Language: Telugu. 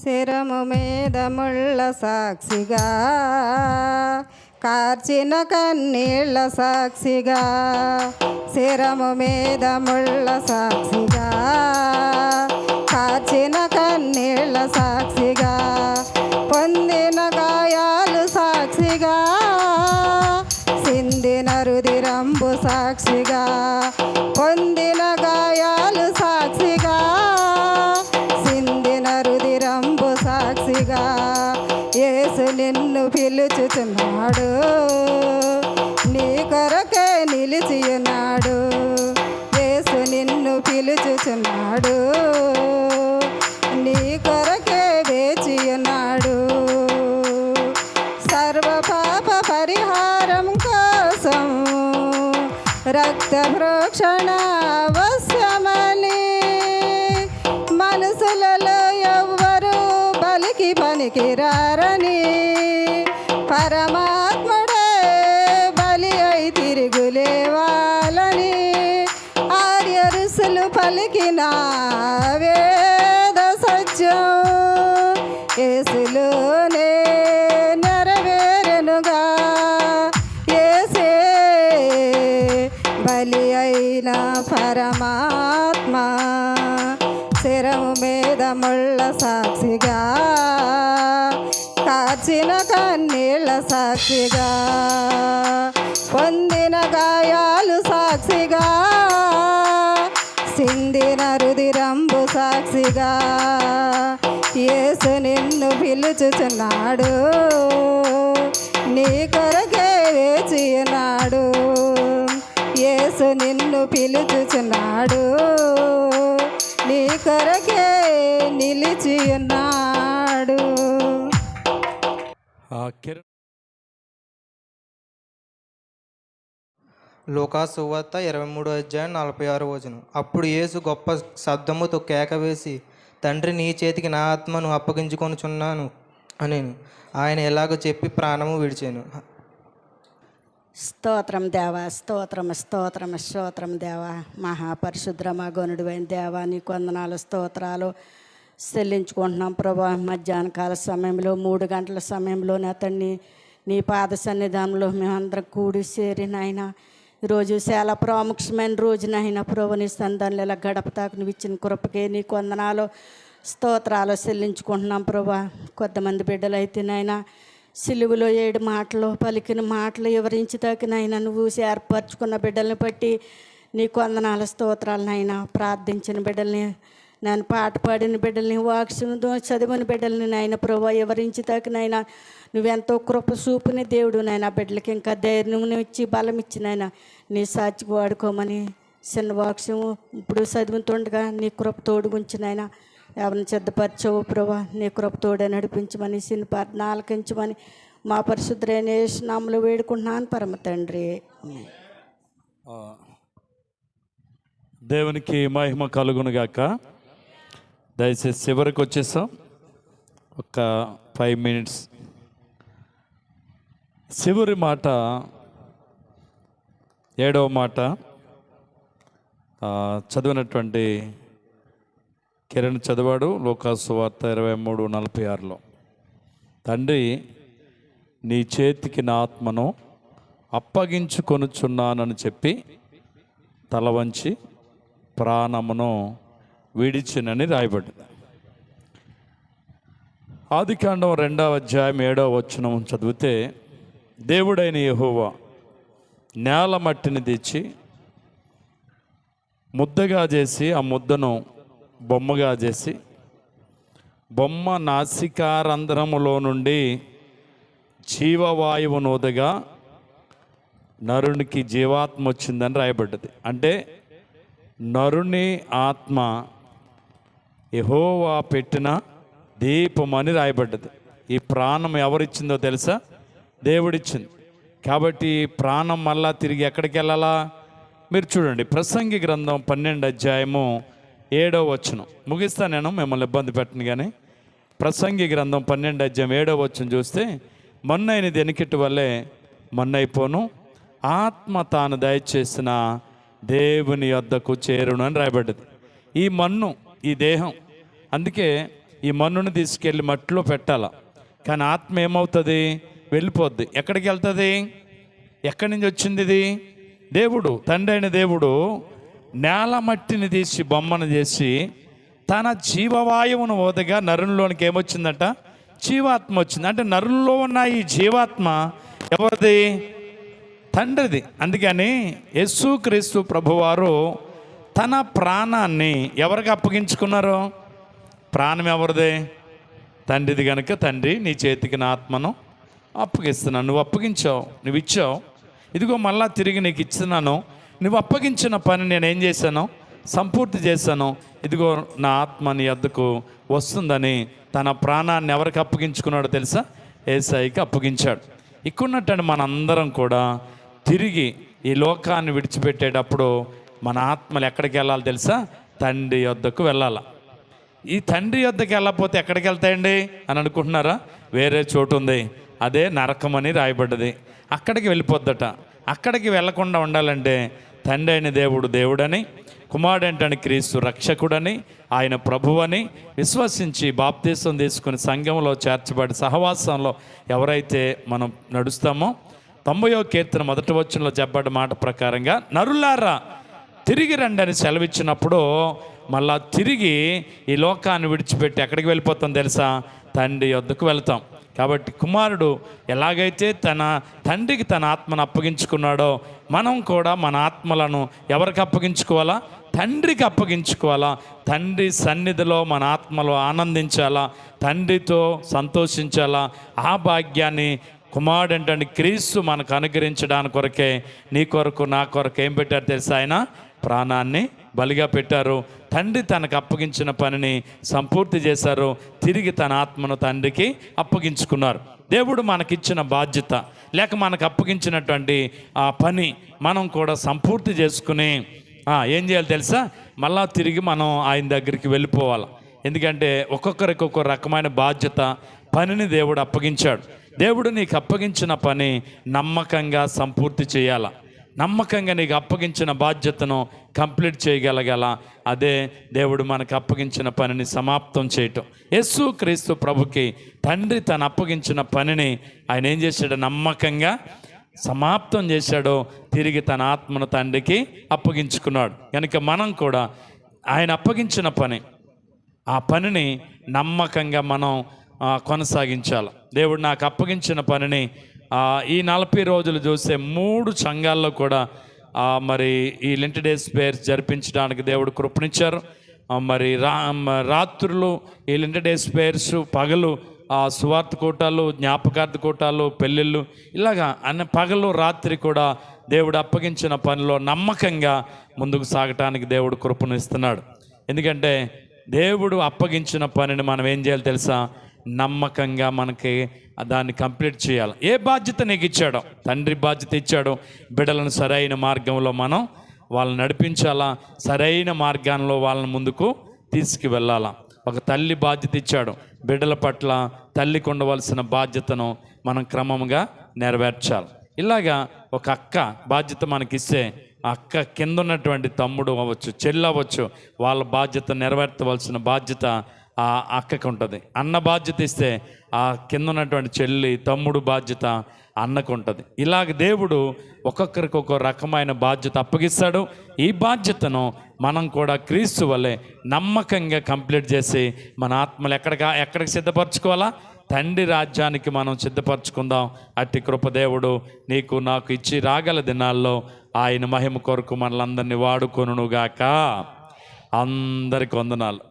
శిరము మీద సాక్షిగా కార్చిన కన్నీళ్ళ సాక్షిగా శిరము మీద ముళ్ళ సాక్షిగా కార్చిన కన్నీళ్ళ సాక్షి నిన్ను పిలుచుచున్నాడు నీ కొరకే నిలిచి ఉన్నాడు. యేసు నిన్ను పిలుచుచున్నాడు నీ కొరకే వేచి ఉన్నాడు. సర్వ పాప పరిహారం కోసం రక్త ప్రోక్షణ పరమాత్ముడే బలి అయి తిరుగులేవాలని ఆర్య ఋషులు పలికిన వేద సత్యం యేసులోనే నెరవేరెనుగా యేసే బలి అయిన పరమాత్మ శిరము మీద ముళ్ళ సాక్షిగా కన్నీళ్ళ సాక్షిగా పొందిన గాయాలు సాక్షిగా సిందిన రుదిరంబు సాక్షిగా. యేసు నిన్ను పిలుచుచున్నాడు నీ కొరకే వేచినాడు యేసు నిన్ను పిలుచుచున్నాడు నీ కొరకే నిలిచి ఉన్నాడు ఆ కిరణ్. లూకా సువార్త ఇరవై మూడో అధ్యాయం నలభై ఆరు వచనం. అప్పుడు యేసు గొప్ప శబ్దముతో కేక వేసి తండ్రి నీ చేతికి నా ఆత్మను అప్పగించుకొనుచున్నాను అని ఆయన ఎలాగో చెప్పి ప్రాణము విడిచాను. స్తోత్రం దేవ స్తోత్రం స్తోత్రం స్తోత్రం దేవ. మహాపరిశుద్రమ గనుడివైన దేవ నీ కొందనాలు స్తోత్రాలు. చెల్లించుకుంటున్నాం ప్రభా. మధ్యాహ్న కాల సమయంలో మూడు గంటల సమయంలో అతన్ని నీ పాద సన్నిధానంలో మేమందరం కూడి చేరి నాయన ఈరోజు చాలా ప్రాముఖ్యమైన రోజు నాయన ప్రభు. నీ సంధానంలో ఇలా గడపతాకు నువ్వు ఇచ్చిన కృపకే నీ కొందనాలు స్తోత్రాలు చెల్లించుకుంటున్నాం ప్రభా. కొంతమంది బిడ్డలు అయితే నాయన సిలువలో ఏడు మాటలు పలికిన మాటలు వివరించి నువ్వు ఏర్పరచుకున్న బిడ్డల్ని బట్టి నీ కొందనాల స్తోత్రాలనైనా ప్రార్థించిన బిడ్డల్ని నేను పాట పాడిన బిడ్డల్ని వాక్సిన్ చదివిన బిడ్డల్ని నాయన ప్రభా వివరించి నాయన. నువ్వెంతో కృప చూపుని దేవుడు నాయన. బిడ్డలకి ఇంకా ధైర్యం ఇచ్చి బలం ఇచ్చి నాయన. నీ సాక్షికి వాడుకోమని చిన్న వాక్సిము ఇప్పుడు చదువుతుండగా నీ కృప తోడుగుంచి నాయన. ఎవరిని సిద్ధపరచవు ప్రభా నీ కృప తోడే నడిపించమని సిని ప్రార్థన ఆలకించమని మా పరిశుద్ధులైన నామలు వేడుకుంటున్నాను పరమ తండ్రి. దేవునికి మహిమ కలుగునుగాక దయచేసి చివరికి వచ్చేసాం ఒక ఫైవ్ మినిట్స్ చివరి మాట ఏడవ మాట చదివినటువంటి కిరణ్ చదివాడు లోకాసు వార్త ఇరవై మూడు నలభై ఆరులో. తండ్రి నీ చేతికి నా ఆత్మను అప్పగించుకొనుచున్నానని చెప్పి తల వంచి ప్రాణమును విడిచినని రాయబడింది. ఆదికాండం రెండవ అధ్యాయం ఏడవ వచనం చదివితే దేవుడైన యహోవా నేల మట్టిని తెచ్చి ముద్దగా చేసి ఆ ముద్దను బొమ్మగా చేసి బొమ్మ నాసికారంధ్రములో నుండి జీవవాయువు నూదగా నరునికి జీవాత్మ వచ్చిందని రాయబడ్డది. అంటే నరుని ఆత్మ యహోవా పెట్టిన దీపం అని రాయబడ్డది. ఈ ప్రాణం ఎవరిచ్చిందో తెలుసా? దేవుడిచ్చింది. కాబట్టి ప్రాణం మళ్ళా తిరిగి ఎక్కడికి వెళ్ళాలా? మీరు చూడండి ప్రసంగి గ్రంథం పన్నెండు అధ్యాయము ఏడో వచ్చును ముగిస్తా నేను మిమ్మల్ని ఇబ్బంది పెట్టను కానీ ప్రసంగి గ్రంథం పన్నెండు అధ్యాయం ఏడో వచ్చును చూస్తే మొన్నైనది వెనికిటి వల్లే మొన్నైపోను? ఆత్మ తాను దయచేసిన దేవుని యొద్దకు చేరును అని రాయబడ్డది. ఈ మన్ను ఈ దేహం. అందుకే ఈ మన్నును తీసుకెళ్ళి మట్టిలో పెట్టాల. కానీ ఆత్మ ఏమవుతుంది? వెళ్ళిపోద్ది. ఎక్కడికి వెళ్తుంది? ఎక్కడి నుంచి వచ్చింది ఇది? దేవుడు తండ్రి అయిన దేవుడు నేల మట్టిని తీసి బొమ్మను చేసి తన జీవవాయువును ఓదగా నరుల్లోనికి ఏమొచ్చిందట? జీవాత్మ వచ్చింది. అంటే నరుల్లో ఉన్న ఈ జీవాత్మ ఎవరిది? తండ్రిది. అందుకని యేసుక్రీస్తు ప్రభువారు తన ప్రాణాన్ని ఎవరికి అప్పగించుకున్నారు? ప్రాణం ఎవరిదే? తండ్రిది కనుక తండ్రి నీ చేతికి నా ఆత్మను అప్పగిస్తున్నాను. నువ్వు అప్పగించావు నువ్వు ఇచ్చావు. ఇదిగో మళ్ళా తిరిగి నీకు ఇస్తున్నాను నువ్వు అప్పగించిన పని నేను ఏం చేశాను? సంపూర్తి చేశాను. ఇదిగో నా ఆత్మ నీ వద్దకు వస్తుందని తన ప్రాణాన్ని ఎవరికి అప్పగించుకున్నాడో తెలుసా? ఏసాయికి అప్పగించాడు. ఇక్కడున్నట్టు మనందరం కూడా తిరిగి ఈ లోకాన్ని విడిచిపెట్టేటప్పుడు మన ఆత్మలు ఎక్కడికి వెళ్ళాలి తెలుసా? తండ్రి యొద్దకు వెళ్ళాలి. ఈ తండ్రి యొద్దకు వెళ్ళకపోతే ఎక్కడికి వెళ్తాయండి? అని అనుకుంటున్నారా? వేరే చోటు ఉంది. అదే నరకం అని రాయబడ్డది. అక్కడికి వెళ్ళిపోద్దట. అక్కడికి వెళ్ళకుండా ఉండాలంటే తండ్రి అయిన దేవుడు దేవుడని కుమారుడంటని క్రీస్తు రక్షకుడని ఆయన ప్రభువని విశ్వసించి బాప్తీసం తీసుకుని సంఘంలో చేర్చబడి సహవాసంలో ఎవరైతే మనం నడుస్తామో తొంభయో కీర్తన మొదటి వచ్చంలో చెప్పబడ్డ మాట ప్రకారంగా నరులారా తిరిగి రండి అని సెలవిచ్చినప్పుడు మళ్ళా తిరిగి ఈ లోకాన్ని విడిచిపెట్టి ఎక్కడికి వెళ్ళిపోతాం తెలుసా? తండ్రి వద్దకు వెళ్తాం. కాబట్టి కుమారుడు ఎలాగైతే తన తండ్రికి తన ఆత్మను అప్పగించుకున్నాడో మనం కూడా మన ఆత్మలను ఎవరికి అప్పగించుకోవాలా? తండ్రికి అప్పగించుకోవాలా? తండ్రి సన్నిధిలో మన ఆత్మలో ఆనందించాలా? తండ్రితో సంతోషించాలా? ఆ భాగ్యాన్ని కుమారుడు ఏంటంటే క్రీస్తు మనకు అనుగ్రహించడానికి కొరకే నీ కొరకు నా కొరకు ఏం పెట్టారు తెలుసా ఆయన? ప్రాణాన్ని బలిగా పెట్టారు. తండ్రి తనకు అప్పగించిన పనిని సంపూర్తి చేశారు. తిరిగి తన ఆత్మను తండ్రికి అప్పగించుకున్నారు. దేవుడు మనకిచ్చిన బాధ్యత లేక మనకు అప్పగించినటువంటి ఆ పని మనం కూడా సంపూర్తి చేసుకుని ఏం చేయాలి తెలుసా? మళ్ళా తిరిగి మనం ఆయన దగ్గరికి వెళ్ళిపోవాలి. ఎందుకంటే ఒక్కొక్కరికి ఒక్కొక్క రకమైన బాధ్యత పనిని దేవుడు అప్పగించాడు. దేవుడు నీకు అప్పగించిన పని నమ్మకంగా సంపూర్తి చేయాలా? నమ్మకంగా నీకు అప్పగించిన బాధ్యతను కంప్లీట్ చేయగలగల. అదే దేవుడు మనకు అప్పగించిన పనిని సమాప్తం చేయటం. యేసు క్రీస్తు ప్రభుకి తండ్రి తను అప్పగించిన పనిని ఆయన ఏం చేశాడు? నమ్మకంగా సమాప్తం చేశాడో. తిరిగి తన ఆత్మను తండ్రికి అప్పగించుకున్నాడు. కనుక మనం కూడా ఆయన అప్పగించిన పని ఆ పనిని నమ్మకంగా మనం కొనసాగించాలి. దేవుడు నాకు అప్పగించిన పనిని ఈ నలభై రోజులు చూస్తే మూడు సంఘాల్లో కూడా మరి ఈ లింట్ డేస్ పేర్స్ జరిపించడానికి దేవుడు కృపణించారు మరి రా రాత్రులు ఈ లింట్ డేస్ పేర్స్ పగలు ఆ సువార్త కూటాలు జ్ఞాపకార్థ కూటాలు పెళ్ళిళ్ళు ఇలాగా అన్న పగలు రాత్రి కూడా దేవుడు అప్పగించిన పనిలో నమ్మకంగా ముందుకు సాగటానికి దేవుడు కృపణిస్తున్నాడు ఎందుకంటే దేవుడు అప్పగించిన పనిని మనం ఏం చేయాలి తెలుసా? నమ్మకంగా మనకి దాన్ని కంప్లీట్ చేయాలి. ఏ బాధ్యత నీకు ఇచ్చాడో? తండ్రి బాధ్యత ఇచ్చాడో. బిడ్డలను సరైన మార్గంలో మనం వాళ్ళని నడిపించాలా? సరైన మార్గాల్లో వాళ్ళని ముందుకు తీసుకువెళ్ళాలా? ఒక తల్లి బాధ్యత ఇచ్చాడు. బిడ్డల పట్ల తల్లికి ఉండవలసిన బాధ్యతను మనం క్రమంగా నెరవేర్చాలి. ఇలాగా ఒక అక్క బాధ్యత మనకిస్తే ఆ అక్క కింద ఉన్నటువంటి తమ్ముడు అవ్వచ్చు చెల్లి అవ్వచ్చు వాళ్ళ బాధ్యత నెరవేర్చవలసిన బాధ్యత ఆ అక్కకి ఉంటుంది. అన్న బాధ్యత ఇస్తే ఆ కింద ఉన్నటువంటి చెల్లి తమ్ముడు బాధ్యత అన్నకు ఉంటుంది. ఇలాగ దేవుడు ఒక్కొక్కరికి ఒక్కో రకమైన బాధ్యత అప్పగిస్తాడు. ఈ బాధ్యతను మనం కూడా క్రీస్తు వల్లే నమ్మకంగా కంప్లీట్ చేసి మన ఆత్మలు ఎక్కడికి ఎక్కడికి సిద్ధపరచుకోవాలా? తండ్రి రాజ్యానికి మనం సిద్ధపరచుకుందాం. అట్టి కృపదేవుడు నీకు నాకు ఇచ్చి రాగల దినాల్లో ఆయన మహిమ కొరకు మనలందరినీ వాడుకొనుగాక అందరికి వందనాలు.